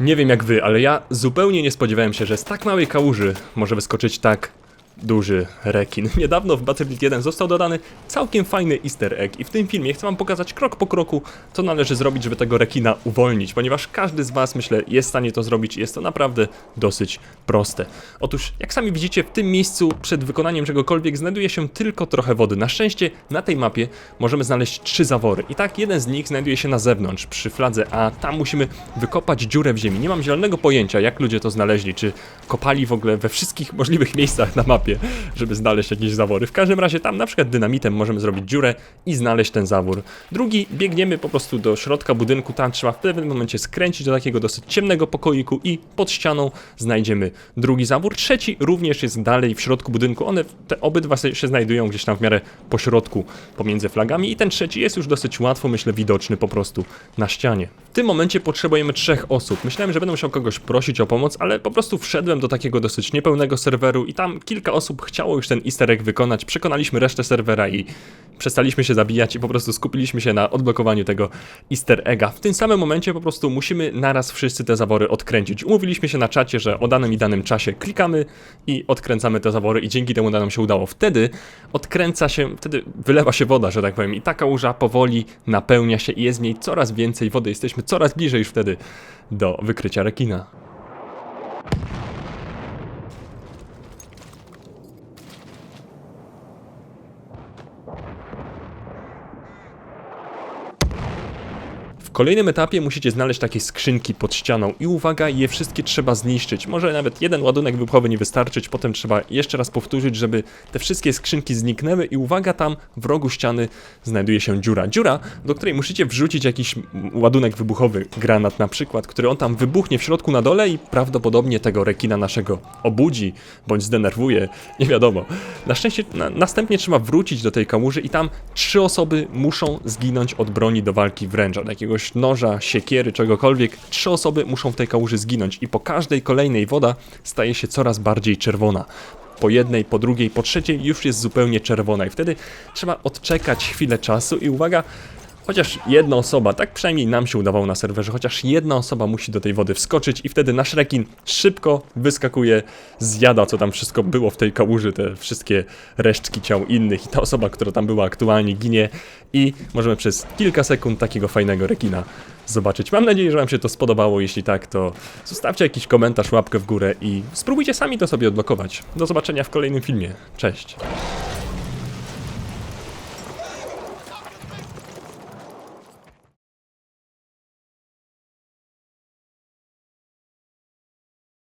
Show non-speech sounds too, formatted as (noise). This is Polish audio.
Nie wiem jak wy, ale ja zupełnie nie spodziewałem się, że z tak małej kałuży może wyskoczyć tak duży rekin. (laughs) Niedawno w Battlefield 1 został dodany całkiem fajny easter egg i w tym filmie chcę wam pokazać krok po kroku, co należy zrobić, żeby tego rekina uwolnić, ponieważ każdy z was, myślę, jest w stanie to zrobić i jest to naprawdę dosyć proste. Otóż, jak sami widzicie, w tym miejscu przed wykonaniem czegokolwiek znajduje się tylko trochę wody. Na szczęście na tej mapie możemy znaleźć trzy zawory i tak jeden z nich znajduje się na zewnątrz, przy fladze, a tam musimy wykopać dziurę w ziemi. Nie mam zielonego pojęcia, jak ludzie to znaleźli, czy kopali w ogóle we wszystkich możliwych (laughs) miejscach na mapie, żeby znaleźć jakieś zawory. W każdym razie tam na przykład dynamitem możemy zrobić dziurę i znaleźć ten zawór. Drugi biegniemy po prostu do środka budynku, tam trzeba w pewnym momencie skręcić do takiego dosyć ciemnego pokoiku i pod ścianą znajdziemy drugi zawór. Trzeci również jest dalej w środku budynku. One, te obydwa się znajdują gdzieś tam w miarę po środku pomiędzy flagami i ten trzeci jest już dosyć łatwo, myślę, widoczny po prostu na ścianie. W tym momencie potrzebujemy trzech osób. Myślałem, że będę musiał kogoś prosić o pomoc, ale po prostu wszedłem do takiego dosyć niepełnego serweru i tam kilka osób chciało już ten easter egg wykonać. Przekonaliśmy resztę serwera i przestaliśmy się zabijać i po prostu skupiliśmy się na odblokowaniu tego easter egga. W tym samym momencie po prostu musimy naraz wszyscy te zawory odkręcić. Umówiliśmy się na czacie, że o danym i danym czasie klikamy i odkręcamy te zawory i dzięki temu nam się udało. Wtedy odkręca się, wtedy wylewa się woda, że tak powiem i taka łóża powoli napełnia się i jest w niej coraz więcej wody. Jesteśmy coraz bliżej już wtedy do wykrycia rekina. W kolejnym etapie musicie znaleźć takie skrzynki pod ścianą i uwaga, je wszystkie trzeba zniszczyć. Może nawet jeden ładunek wybuchowy nie wystarczyć, potem trzeba jeszcze raz powtórzyć, żeby te wszystkie skrzynki zniknęły i uwaga, tam w rogu ściany znajduje się dziura. Dziura, do której musicie wrzucić jakiś ładunek wybuchowy, granat na przykład, który on tam wybuchnie w środku na dole i prawdopodobnie tego rekina naszego obudzi, bądź zdenerwuje, nie wiadomo. Na szczęście na, następnie trzeba wrócić do tej kałuży i tam trzy osoby muszą zginąć od broni do walki wręcz, od jakiegoś noża, siekiery, czegokolwiek. Trzy osoby muszą w tej kałuży zginąć i po każdej kolejnej woda staje się coraz bardziej czerwona. Po jednej, po drugiej, po trzeciej już jest zupełnie czerwona i wtedy trzeba odczekać chwilę czasu i uwaga, Chociaż jedna osoba, tak przynajmniej nam się udawało na serwerze, chociaż jedna osoba musi do tej wody wskoczyć i wtedy nasz rekin szybko wyskakuje, zjada co tam wszystko było w tej kałuży, te wszystkie resztki ciał innych i ta osoba, która tam była aktualnie ginie i możemy przez kilka sekund takiego fajnego rekina zobaczyć. Mam nadzieję, że wam się to spodobało, jeśli tak, to zostawcie jakiś komentarz, łapkę w górę i spróbujcie sami to sobie odblokować. Do zobaczenia w kolejnym filmie. Cześć!